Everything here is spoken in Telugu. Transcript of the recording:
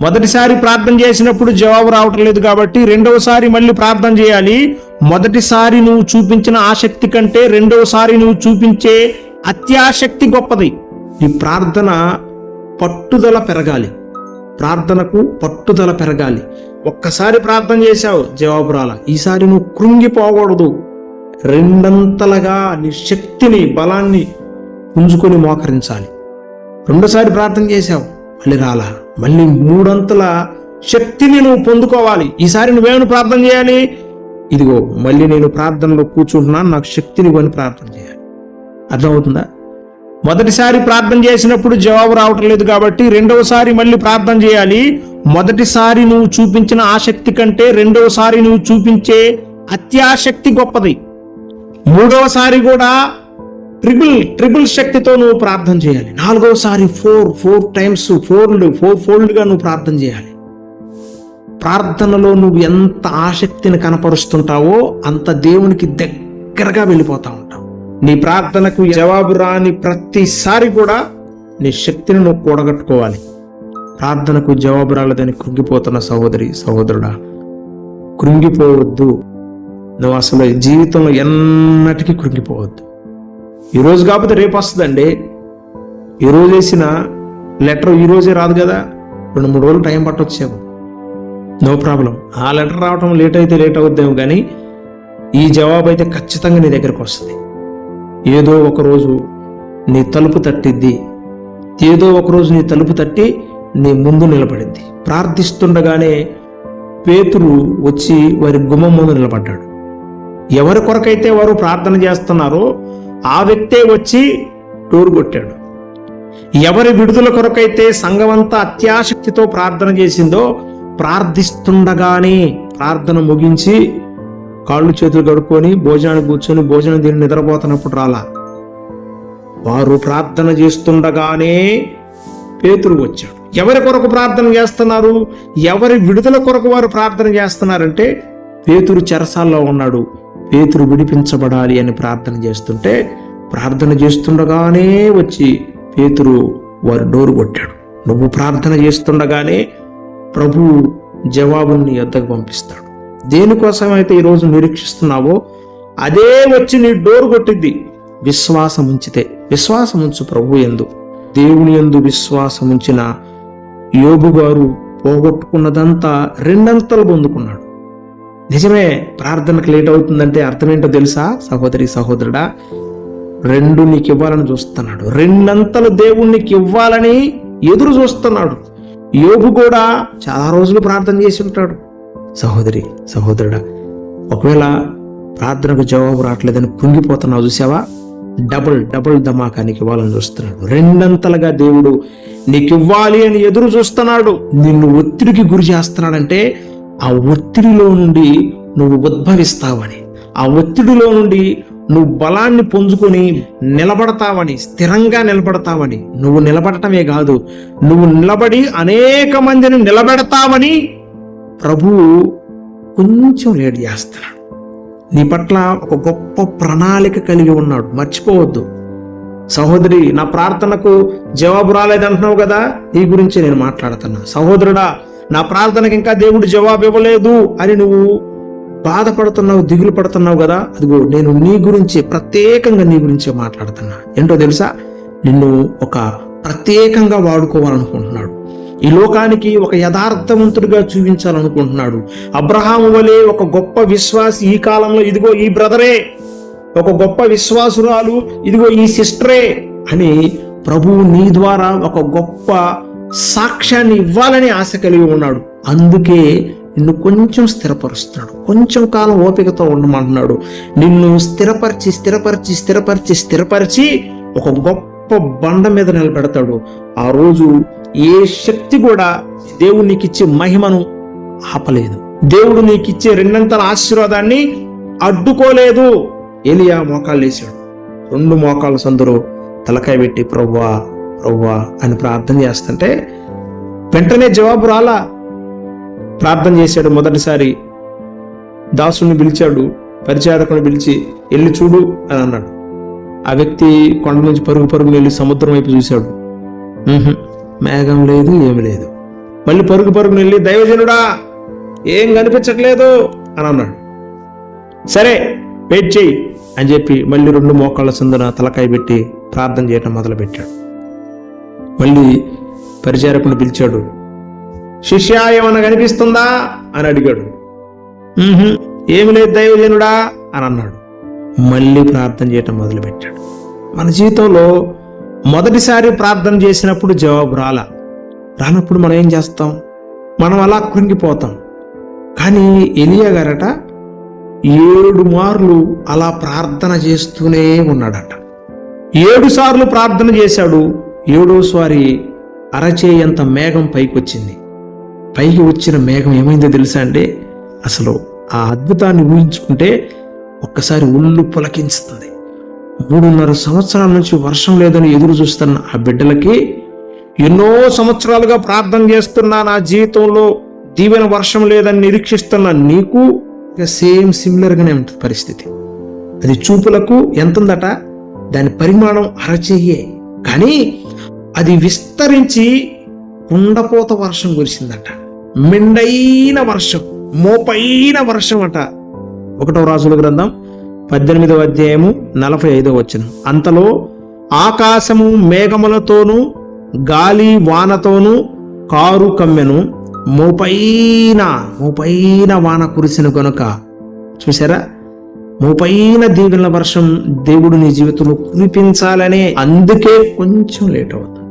మొదటిసారి ప్రార్థన చేసినప్పుడు జవాబు రావటం లేదు కాబట్టి రెండవసారి మళ్ళీ ప్రార్థన చేయాలి. మొదటిసారి నువ్వు చూపించిన ఆసక్తి కంటే రెండవసారి నువ్వు చూపించే అత్యాసక్తి గొప్పది. నీ ప్రార్థన పట్టుదల పెరగాలి. ప్రార్థనకు పట్టుదల పెరగాలి. ఒక్కసారి ప్రార్థన చేశావు జవాబు రాల. ఈసారి నువ్వు కృంగిపోకూడదు. రెండంతలుగా నీ శక్తిని బలాన్ని పుంజుకొని మోకరించాలి. రెండోసారి ప్రార్థన చేశావు మళ్ళీ రాలా. మళ్ళీ మూడంతల శక్తిని నువ్వు పొందుకోవాలి. ఈసారి నువ్వేమని ప్రార్థన చేయాలి? ఇదిగో మళ్ళీ నేను ప్రార్థనలో కూర్చుంటున్నాను. నాకు శక్తిని కొని ప్రార్థన చేయాలి. అర్థమవుతుందా? మొదటిసారి ప్రార్థన చేసినప్పుడు జవాబు రావటం లేదు కాబట్టి రెండవసారి మళ్ళీ ప్రార్థన చేయాలి. మొదటిసారి నువ్వు చూపించిన ఆసక్తి కంటే రెండవసారి నువ్వు చూపించే అత్యాసక్తి గొప్పది. మూడవసారి కూడా ట్రిపుల్ ట్రిపుల్ శక్తితో నువ్వు ప్రార్థన చేయాలి. నాలుగోసారి four four times fourth four ఫోల్డ్గా నువ్వు ప్రార్థన చేయాలి. ప్రార్థనలో నువ్వు ఎంత ఆసక్తిని కనపరుస్తుంటావో అంత దేవునికి దగ్గరగా వెళ్ళిపోతా ఉంటావు. నీ ప్రార్థనకు జవాబు రాని ప్రతిసారి కూడా నీ శక్తిని నువ్వు కూడగట్టుకోవాలి. ప్రార్థనకు జవాబు రాలేదని కృంగిపోతున్న సహోదరి సహోదరుడా కృంగిపోవద్దు. నువ్వు అసలు జీవితంలో ఎన్నటికీ కృంగిపోవద్దు. ఈరోజు కాకపోతే రేపు వస్తుందండి. ఈరోజు వేసిన లెటర్ ఈరోజే రాదు కదా? రెండు మూడు రోజులు టైం పట్టొచ్చేమో. No problem. ఆ లెటర్ రావటం లేట్ అయితే లేట్ అవుద్దేమో కానీ ఈ జవాబు అయితే ఖచ్చితంగా నీ దగ్గరకు వస్తుంది. ఏదో ఒక రోజు నీ తలుపు తట్టిద్ది. ఏదో ఒక రోజు నీ తలుపు తట్టి నీ ముందు నిలబడింది. ప్రార్థిస్తుండగానే పేతురు వచ్చి వారి గుమ్మం ముందు నిలబడ్డాడు. ఎవరి కొరకైతే వారు ప్రార్థన చేస్తున్నారో ఆ వ్యక్తే వచ్చి టూర్ కొట్టాడు. ఎవరి విడుదల కొరకైతే సంఘమంతా అత్యాసక్తితో ప్రార్థన చేసిందో ప్రార్థిస్తుండగానే ప్రార్థన ముగించి కాళ్ళు చేతులు కడుక్కొని భోజనానికి కూర్చొని భోజనం తిని నిద్రపోతున్నప్పుడు రాలా. వారు ప్రార్థన చేస్తుండగానే పేతురు వచ్చాడు. ఎవరి కొరకు ప్రార్థన చేస్తున్నారు? ఎవరి విడుదల కొరకు వారు ప్రార్థన చేస్తున్నారంటే పేతురు చెరసాల్లో ఉన్నాడు. పేతురు విడిపించబడాలి అని ప్రార్థన చేస్తుంటే ప్రార్థన చేస్తుండగానే వచ్చి పేతురు వారి డోరు కొట్టాడు. నువ్వు ప్రార్థన చేస్తుండగానే ప్రభు జవాబుని నీ వద్దకు పంపిస్తాడు. దేనికోసం అయితే ఈరోజు నిరీక్షిస్తున్నావో అదే వచ్చి నీ డోరు కొట్టిద్ది విశ్వాసం ఉంచితే విశ్వాసం ఉంచు ప్రభు ఎందు. దేవుని ఎందు విశ్వాసం ఉంచిన యోబు గారు పోగొట్టుకున్నదంతా రెండంతలు పొందుకున్నాడు. నిజమే ప్రార్థనకు లేట్ అవుతుందంటే అర్థం ఏంటో తెలుసా? సహోదరి సహోదరుడా రెండు నీకు ఇవ్వాలని చూస్తున్నాడు. రెండంతలు దేవుడు నీకు ఇవ్వాలని ఎదురు చూస్తున్నాడు. యోగు కూడా చాలా రోజులు ప్రార్థన చేసి ఉంటాడు. సహోదరి సహోదరుడా ఒకవేళ ప్రార్థనకు జవాబు రావట్లేదని కుంగిపోతున్నావు చూసావా? డబుల్ డబుల్ ధమాకా నీకు ఇవ్వాలని చూస్తున్నాడు. రెండంతలుగా దేవుడు నీకు ఇవ్వాలి అని ఎదురు చూస్తున్నాడు. నిన్ను ఒత్తిడికి గురి చేస్తున్నాడంటే ఆ ఒత్తిడిలో నుండి నువ్వు ఉద్భవిస్తావని ఆ ఒత్తిడిలో నుండి నువ్వు బలాన్ని పుంజుకొని నిలబడతావని స్థిరంగా నిలబడతావని నువ్వు నిలబడటమే కాదు నువ్వు నిలబడి అనేక మందిని నిలబెడతావని ప్రభువు కొంచెం లేట్ చేస్తున్నాడు. నీ పట్ల ఒక గొప్ప ప్రణాళిక కలిగి ఉన్నాడు. మర్చిపోవద్దు. సహోదరి నా ప్రార్థనకు జవాబు రాలేదంటున్నావు కదా? నీ గురించి నేను మాట్లాడుతున్నా. సహోదరుడా నా ప్రార్థనకి ఇంకా దేవుడు జవాబు ఇవ్వలేదు అని నువ్వు బాధపడుతున్నావు దిగులు పడుతున్నావు కదా? అదిగో నేను నీ గురించి ప్రత్యేకంగా నీ గురించే మాట్లాడుతున్నా. ఏంటో తెలుసా? నిన్ను ఒక ప్రత్యేకంగా వాడుకోవాలనుకుంటున్నాడు. ఈ లోకానికి ఒక యథార్థవంతుడిగా చూపించాలనుకుంటున్నాడు. అబ్రహాము వలె ఒక గొప్ప విశ్వాసి ఈ కాలంలో ఇదిగో ఈ బ్రదరే ఒక గొప్ప విశ్వాసురాలు ఇదిగో ఈ సిస్టరే అని ప్రభువు నీ ద్వారా ఒక గొప్ప సాక్ష్యాన్ని ఇవ్వాలని ఆశ కలిగి ఉన్నాడు. అందుకే నిన్ను కొంచెం స్థిరపరుస్తున్నాడు. కొంచెం కాలం ఓపికతో ఉండమంటున్నాడు. నిన్ను స్థిరపరిచి స్థిరపరిచి స్థిరపరిచి స్థిరపరిచి ఒక గొప్ప బండ మీద నిలబెడతాడు. ఆ రోజు ఏ శక్తి కూడా దేవుడు నీకు ఇచ్చే మహిమను ఆపలేదు. దేవుడు నీకు ఇచ్చే రెండంతల ఆశీర్వాదాన్ని అడ్డుకోలేదు. ఏలియా మోకాళ్ళు వేసాడు రెండు మోకాళ్ళ సందులో తలకాయ పెట్టి ప్రవ్వా ప్రవ్వా అని ప్రార్థన చేస్తుంటే వెంటనే జవాబు రాలా. ప్రార్థన చేశాడు మొదటిసారి. దాసుని పిలిచాడు పరిచారకుని పిలిచి వెళ్ళి చూడు అని అన్నాడు. ఆ వ్యక్తి కొండ నుంచి పరుగు పరుగు వెళ్ళి సముద్రం వైపు చూశాడు. మేఘం లేదు ఏమి లేదు. మళ్ళీ పరుగు పరుగు వెళ్ళి దైవజనుడా ఏం కనిపించట్లేదు అని అన్నాడు. సరే వెయిట్ చేయి అని చెప్పి మళ్ళీ రెండు మోకాళ్ళ సందున తలకాయ పెట్టి ప్రార్థన చేయటం మొదలుపెట్టాడు. మళ్ళీ పరిచారకుని పిలిచాడు. శిష్య ఏమన్నా కనిపిస్తుందా? అని అడిగాడు. "ఉహుం, ఏమి లేదు దైవజనుడా? అని అన్నాడు. మళ్ళీ ప్రార్థన చేయటం మొదలుపెట్టాడు. మన జీవితంలో మొదటిసారి ప్రార్థన చేసినప్పుడు జవాబు రాలా. రానప్పుడు మనం ఏం చేస్తాం? మనం అలా కృంగిపోతాం. కానీ ఎలియా గారట ఏడు మార్లు అలా ప్రార్థన చేస్తూనే ఉన్నాడట. ఏడు సార్లు ప్రార్థన చేశాడు. ఏడోసారి అరచేయంత మేఘం పైకి వచ్చింది పైకి వచ్చిన మేఘం ఏమైందో తెలుసా అండి? అసలు ఆ అద్భుతాన్ని ఊహించుకుంటే ఒక్కసారి ఒళ్ళు పులకించుతుంది. మూడున్నర సంవత్సరాల నుంచి వర్షం లేదని ఎదురు చూస్తున్న ఆ బిడ్డలకి ఎన్నో సంవత్సరాలుగా ప్రార్థన చేస్తున్నా నా జీవితంలో దీవెన వర్షం లేదని నిరీక్షిస్తున్న నీకు ఇక సేమ్ సిమిలర్గానే ఉంటుంది పరిస్థితి. అది చూపులకు ఎంత ఉందట దాని పరిమాణం అరచేయే. కానీ అది విస్తరించి కుండపోత వర్షం కురిసిందట. మెండైన వర్షం మోపైన వర్షం అట ఒకటో రాజుల గ్రంథం పద్దెనిమిదవ అధ్యాయము నలభై ఐదవ వచ్చిన అంతలో ఆకాశము మేఘములతోనూ గాలి వానతోనూ కారు కమ్మెను మోపైన మోపైన వాన కురిసిన గనుక చూసారా మోపైన దీవెనల వర్షం దేవుడు నీ జీవితంలో కురిపించాలనే అందుకే కొంచెం లేట్ అవుతుంది.